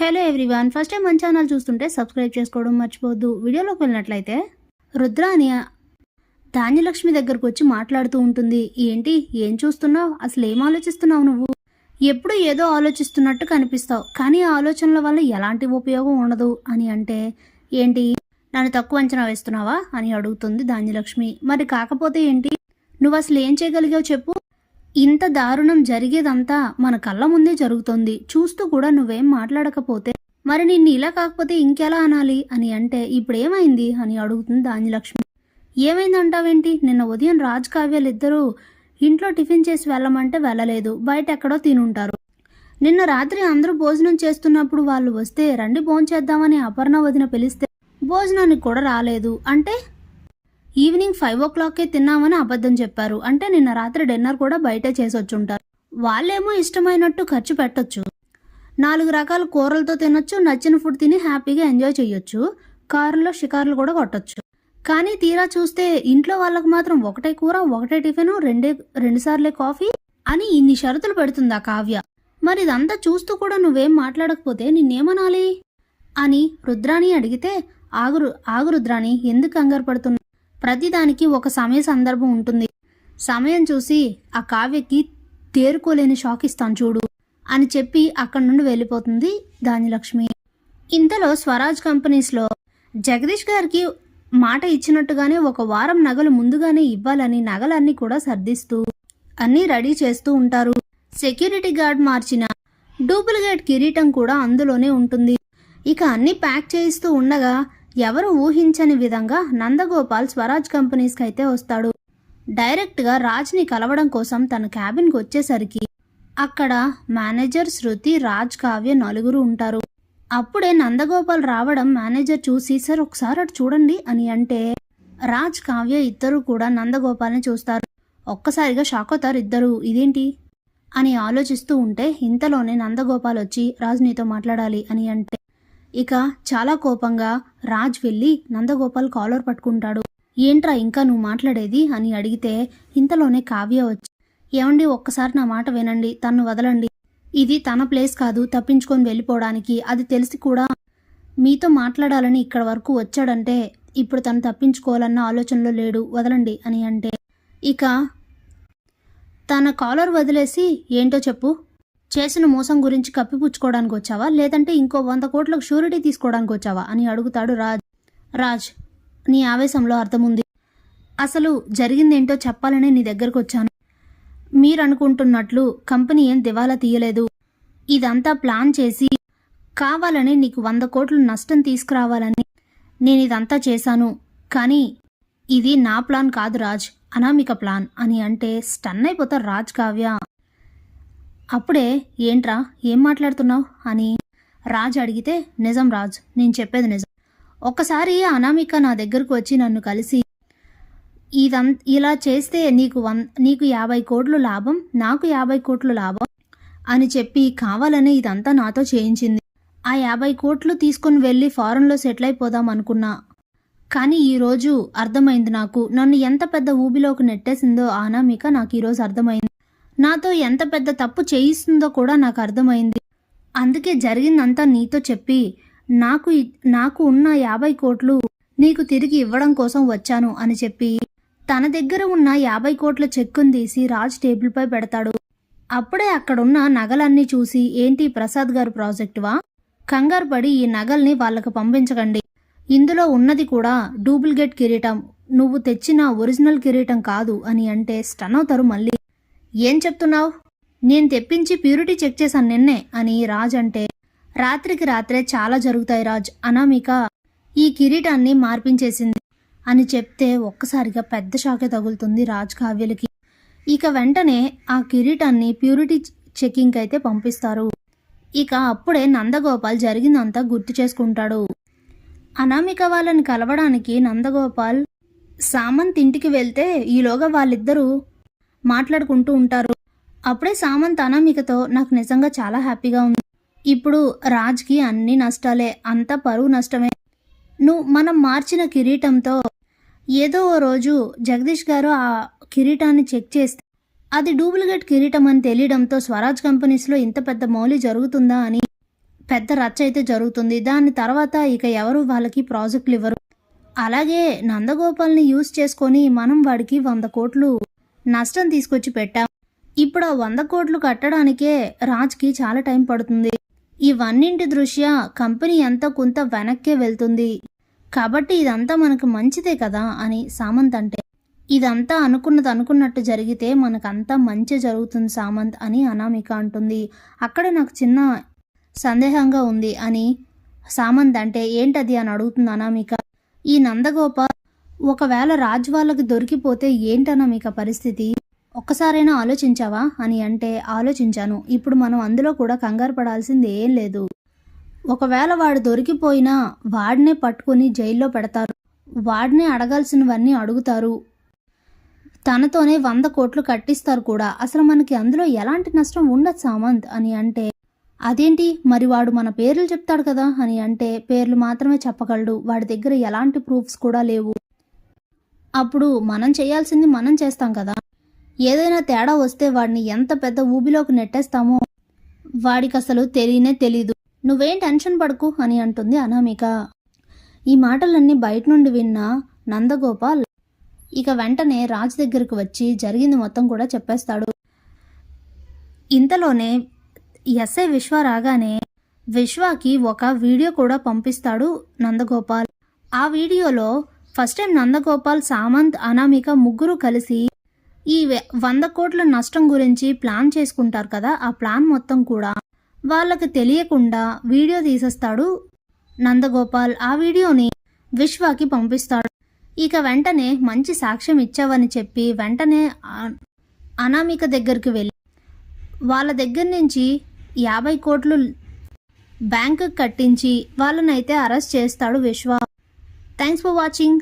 Hello everyone first time మన channel చూస్తుంటే subscribe చేసుకోవడం మర్చిపోవద్దు. వీడియోలోకి వెళ్ళినట్లయితే రుద్ర అని ధాన్యలక్ష్మి దగ్గరకు వచ్చి మాట్లాడుతూ ఉంటుంది. ఏంటి? ఏం చూస్తున్నావు? అసలు ఏం ఆలోచిస్తున్నావు నువ్వు? ఎప్పుడు ఏదో ఆలోచిస్తున్నట్టు కనిపిస్తావు. కానీ ఆ ఆలోచనల వల్ల ఎలాంటి ఉపయోగం ఉండదు. అని అంటే ఏంటి? నన్ను తక్కువ అంచనా వేస్తున్నావా? అని అడుగుతుంది ధాన్యలక్ష్మి. మరి కాకపోతే ఏంటి? నువ్వు అసలు ఏం చేయగలిగావు చెప్పు. ఇంత దారుణం జరిగేదంతా మన కళ్ళ ముందే జరుగుతోంది. చూస్తూ కూడా నువ్వేం మాట్లాడకపోతే మరి నిన్ను ఇలా కాకపోతే ఇంకెలా అనాలి అని అంటే ఇప్పుడేమైంది అని అడుగుతుంది ధాన్యలక్ష్మి. ఏమైందంటావేంటి? నిన్న ఉదయం రాజ్ కావ్యాలు ఇద్దరూ ఇంట్లో టిఫిన్ చేసి వెళ్ళమంటే వెళ్ళలేదు. బయట ఎక్కడో తినుంటారు. నిన్న రాత్రి అందరూ భోజనం చేస్తున్నప్పుడు వాళ్ళు వస్తే రండి భోంచేద్దామని అపర్ణ వదిన పిలిస్తే భోజనానికి కూడా రాలేదు. అంటే ఈవినింగ్ ఫైవ్ ఓ క్లాక్కే తిన్నామని అబద్ధం చెప్పారు. అంటే నిన్న రాత్రి డిన్నర్ కూడా బయటే చేసొచ్చుంటారు వాళ్ళేమో ఇష్టమైనట్టు ఖర్చు పెట్టొచ్చు. నాలుగు రకాల కూరలతో తినొచ్చు నచ్చిన ఫుడ్ తిని హ్యాపీగా ఎంజాయ్ చేయొచ్చు కారులో షికారులు కూడా కొట్టొచ్చు. కానీ తీరా చూస్తే ఇంట్లో వాళ్ళకు మాత్రం ఒకటే కూర ఒకటే టిఫిన్ రెండే రెండుసార్లే కాఫీ అని ఇన్ని షరతులు పెడుతుంది ఆ కావ్య. మరి ఇదంతా చూస్తూ కూడా నువ్వేం మాట్లాడకపోతే నిన్నేమనాలి? అని రుద్రాని అడిగితే ఆగురు ఆగు రుద్రాని ఎందుకు కంగారు పడుతున్నా ప్రతిదానికి ఒక సమయ సందర్భం ఉంటుంది. సమయం చూసి ఆ కావ్యకి తేరుకోలేని షాక్ ఇస్తాను చూడు అని చెప్పి అక్కడి నుండి వెళ్ళిపోతుంది ధాన్యలక్ష్మి. ఇంతలో స్వరాజ్ కంపెనీస్లో జగదీష్ గారికి మాట ఇచ్చినట్టుగానే ఒక వారం నగలు ముందుగానే ఇవ్వాలని నగలన్నీ కూడా సర్దిస్తూ అన్నీ రెడీ చేస్తూ ఉంటారు. సెక్యూరిటీ గార్డ్ మార్చిన డూప్లికేట్ కిరీటం కూడా అందులోనే ఉంటుంది. ఇక అన్ని ప్యాక్ చేయిస్తూ ఉండగా ఎవరు ఊహించని విధంగా నందగోపాల్ స్వరాజ్ కంపెనీస్కి అయితే వస్తాడు. డైరెక్ట్గా రాజ్ని కలవడం కోసం తన క్యాబిన్కి వచ్చేసరికి అక్కడ మేనేజర్ శృతి రాజ్ కావ్య నలుగురు ఉంటారు. అప్పుడే నందగోపాల్ రావడం మేనేజర్ చూసి సార్ ఒకసారి అటు చూడండి అని అంటే రాజ్ కావ్య ఇద్దరు కూడా నందగోపాల్ని చూస్తారు. ఒక్కసారిగా షాక్ అవుతారు ఇద్దరు. ఇదేంటి? అని ఆలోచిస్తూ ఉంటే ఇంతలోనే నందగోపాల్ వచ్చి రాజ్ నీతో మాట్లాడాలి అని అంటే ఇక చాలా కోపంగా రాజ్ వెళ్ళి నందగోపాల్ కాలర్ పట్టుకుంటాడు. ఏంట్రా ఇంకా నువ్వు మాట్లాడేది? అని అడిగితే ఇంతలోనే కావ్య వచ్చి ఏమండి ఒక్కసారి నా మాట వినండి తన్ను వదలండి. ఇది తన ప్లేస్ కాదు తప్పించుకొని వెళ్ళిపోవడానికి. అది తెలిసి కూడా మీతో మాట్లాడాలని ఇక్కడ వరకు వచ్చాడంటే ఇప్పుడు తను తప్పించుకోవాలన్న ఆలోచనలో లేడు. వదలండి అని అంటే ఇక తన కాలర్ వదిలేసి ఏంటో చెప్పు. చేసిన మోసం గురించి కప్పిపుచ్చుకోవడానికి వచ్చావా? లేదంటే ఇంకో వంద కోట్లకు షూరిటీ తీసుకోవడానికి వచ్చావా? అని అడుగుతాడు రాజ్. రాజ్ నీ ఆవేశంలో అర్థముంది. అసలు జరిగిందేంటో చెప్పాలనే నీ దగ్గరకు వచ్చాను. మీరు అనుకుంటున్నట్లు కంపెనీ ఏం దివాలా తీయలేదు. ఇదంతా ప్లాన్ చేసి కావాలని నీకు వంద కోట్లు నష్టం తీసుకురావాలని నేను ఇదంతా చేశాను. కానీ ఇది నా ప్లాన్ కాదు రాజ్. అనామిక ప్లాన్ అని అంటే స్టన్ అయిపోతారు రాజ్ కావ్య. అప్పుడే ఏంట్రా ఏం మాట్లాడుతున్నావు? అని రాజ్ అడిగితే నిజం రాజ్ నేను చెప్పేది నిజం. ఒక్కసారి అనామిక నా దగ్గరకు వచ్చి నన్ను కలిసి ఇదం ఇలా చేస్తే నీకు వన్ నీకు యాభై కోట్లు లాభం నాకు యాభై కోట్లు లాభం అని చెప్పి కావాలని ఇదంతా నాతో చేయించింది. ఆ యాభై కోట్లు తీసుకొని వెళ్ళి ఫారెన్లో సెటిల్ అయిపోదాం అనుకున్నా. కానీ ఈరోజు అర్థమైంది నాకు. నన్ను ఎంత పెద్ద ఊబిలోకి నెట్టేసిందో అనామిక నాకు ఈరోజు అర్థమైంది. నాతో ఎంత పెద్ద తప్పు చేయిస్తుందో కూడా నాకు అర్థమైంది. అందుకే జరిగిందంతా నీతో చెప్పి నాకు నాకు ఉన్న యాభై కోట్లు నీకు తిరిగి ఇవ్వడం కోసం వచ్చాను అని చెప్పి తన దగ్గర ఉన్న యాభై కోట్ల చెక్కును తీసి రాజ్ టేబుల్పై పెడతాడు. అప్పుడే అక్కడున్న నగలన్నీ చూసి ఏంటి ప్రసాద్ గారు ప్రాజెక్టువా? కంగారు పడి ఈ నగల్ని వాళ్ళకు పంపించకండి. ఇందులో ఉన్నది కూడా డూప్లికేట్ కిరీటం నువ్వు తెచ్చిన ఒరిజినల్ కిరీటం కాదు అని అంటే స్టన్ అవుతారు మళ్ళీ. ఏం చెప్తున్నావు? నేను తెప్పించి ప్యూరిటీ చెక్ చేశాను నిన్నే అని రాజ్ అంటే రాత్రికి రాత్రే చాలా జరుగుతాయి రాజ్ అనామిక ఈ కిరీటాన్ని మార్పించేసింది అని చెప్తే ఒక్కసారిగా పెద్ద షాకే తగులుతుంది రాజ్ కావ్యలకి. ఇక వెంటనే ఆ కిరీటాన్ని ప్యూరిటీ చెకింగ్ అయితే పంపిస్తారు. ఇక అప్పుడే నందగోపాల్ జరిగిందంతా గుర్తు చేసుకుంటాడు. అనామిక వాళ్ళని కలవడానికి నందగోపాల్ సామంత్ ఇంటికి వెళ్తే ఈలోగా వాళ్ళిద్దరూ మాట్లాడుకుంటూ ఉంటారు. అప్పుడే సామంత్ అనామికతో నాకు నిజంగా చాలా హ్యాపీగా ఉంది. ఇప్పుడు రాజ్కి అన్ని నష్టాలే అంత పరువు నష్టమే. నువ్వు మనం మార్చిన కిరీటంతో ఏదో ఓ రోజు జగదీష్ గారు ఆ కిరీటాన్ని చెక్ చేస్తే అది డూప్లికేట్ కిరీటం అని తెలియడంతో స్వరాజ్ కంపెనీస్లో ఇంత పెద్ద మౌలి జరుగుతుందా అని పెద్ద పెద్ద రచ్చ అయితే జరుగుతుంది. దాని తర్వాత ఇక ఎవరు వాళ్ళకి ప్రాజెక్టులు ఇవ్వరు. అలాగే నందగోపాల్ని యూజ్ చేసుకొని మనం వాడికి వంద కోట్లు నష్టం తీసుకొచ్చి పెట్టాం. ఇప్పుడు ఆ వంద కోట్లు కట్టడానికే రాజ్కి చాలా టైం పడుతుంది. ఇవన్నింటి దృష్ట్యా కంపెనీ ఎంత కొంత వెనక్కే వెళ్తుంది. కాబట్టి ఇదంతా మనకు మంచిదే కదా అని సామంత్ అంటే. ఇదంతా అనుకున్నది అనుకున్నట్టు జరిగితే మనకంతా మంచి జరుగుతుంది సామంత్ అని అనామిక అంటుంది. అక్కడ నాకు చిన్న సందేహంగా ఉంది అని సామంత్ అంటే ఏంటది అని అడుగుతుంది అనామిక. ఈ నందగోపాల్ ఒకవేళ రాజ్ వాళ్ళకి దొరికిపోతే ఏంటనామిక పరిస్థితి? ఒక్కసారైనా ఆలోచించావా? అని అంటే ఆలోచించాను. ఇప్పుడు మనం అందులో కూడా కంగారు పడాల్సింది ఏం లేదు. ఒకవేళ వాడు దొరికిపోయినా వాడినే పట్టుకొని జైల్లో పెడతారు. వాడినే అడగాల్సినవన్నీ అడుగుతారు. తనతోనే వంద కోట్లు కట్టిస్తారు కూడా. అసలు మనకి అందులో ఎలాంటి నష్టం ఉండదు సామంత్ అని అంటే అదేంటి? మరి వాడు మన పేర్లు చెప్తాడు కదా అని అంటే పేర్లు మాత్రమే చెప్పగలడు. వాడి దగ్గర ఎలాంటి ప్రూఫ్స్ కూడా లేవు. అప్పుడు మనం చేయాల్సింది మనం చేస్తాం కదా. ఏదైనా తేడా వస్తే వాడిని ఎంత పెద్ద ఊబిలోకి నెట్టేస్తామో వాడికి అసలు తెలియనే తెలీదు. నువ్వేం టెన్షన్ పడకు అని అంటుంది అనామిక. ఈ మాటలన్నీ బయట నుండి విన్న నందగోపాల్ ఇక వెంటనే రాజు దగ్గరకు వచ్చి జరిగింది మొత్తం కూడా చెప్పేస్తాడు. ఇంతలోనే ఎస్ఐ విశ్వ రాగానే విశ్వకి ఒక వీడియో కూడా పంపిస్తాడు నందగోపాల్. ఆ వీడియోలో ఫస్ట్ టైం నందగోపాల్ సామంత్ అనామిక ముగ్గురు కలిసి ఈ వంద కోట్ల నష్టం గురించి ప్లాన్ చేసుకుంటారు కదా ఆ ప్లాన్ మొత్తం కూడా వాళ్ళకి తెలియకుండా వీడియో తీసేస్తాడు నందగోపాల్. ఆ వీడియోని విశ్వాకి పంపిస్తాడు. ఇక వెంటనే మంచి సాక్ష్యం ఇచ్చావని చెప్పి వెంటనే అనామిక దగ్గరికి వెళ్ళి వాళ్ళ దగ్గర నుంచి యాభై కోట్లు బ్యాంకుకి కట్టించి వాళ్ళనైతే అరెస్ట్ చేస్తాడు విశ్వ. Thanks for watching.